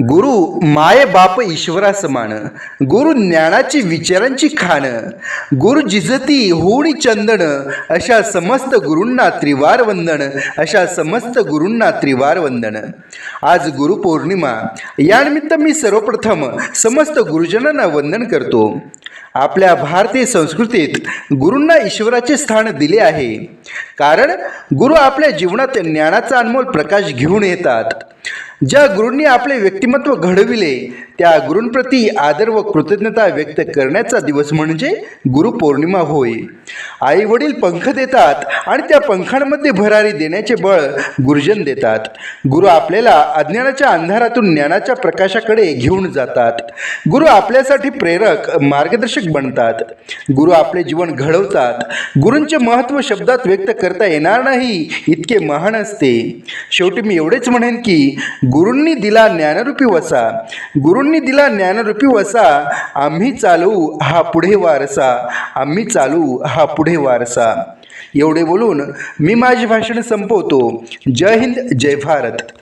गुरु माय बाप ईश्वरा समान गुरु ज्ञानाची विचारांची खाण गुरु जिजती होणी चंदन अशा समस्त गुरूंना त्रिवार वंदन अशा समस्त गुरूंना त्रिवार वंदन. आज गुरुपौर्णिमा यानिमित्त मी सर्वप्रथम समस्त गुरुजनांना वंदन करतो. आपल्या भारतीय संस्कृतीत गुरूंना ईश्वराचे स्थान दिले आहे. कारण गुरु आपल्या जीवनात ज्ञानाचा अनमोल प्रकाश घेऊन येतात. ज्या गुरूंनी आपले व्यक्तिमत्व घडविले त्या गुरूंप्रती आदर व कृतज्ञता व्यक्त करण्याचा दिवस म्हणजे गुरुपौर्णिमा होय. आई वडील पंख देतात आणि त्या पंखांमध्ये भरारी देण्याचे बळ गुरुजन देतात. गुरु आपल्याला अज्ञानाच्या अंधारातून ज्ञानाच्या प्रकाशाकडे घेऊन जातात. गुरु आपल्यासाठी प्रेरक मार्गदर्शक बनतात. गुरु आपले जीवन घडवतात. गुरूंचे महत्त्व शब्दात व्यक्त करता येणार नाही इतके महान असते. शेवटी मी एवढेच म्हणेन की गुरूंनी दिला ज्ञानरूपी वसा. गुरूंनी दिला ज्ञानरूपी वसा. आम्ही चालू हा पुढे वारसा. आम्ही चालू हा पुढे पुढे वारसा. एवढे बोलून मी माझे भाषण संपवतो. जय हिंद जय भारत.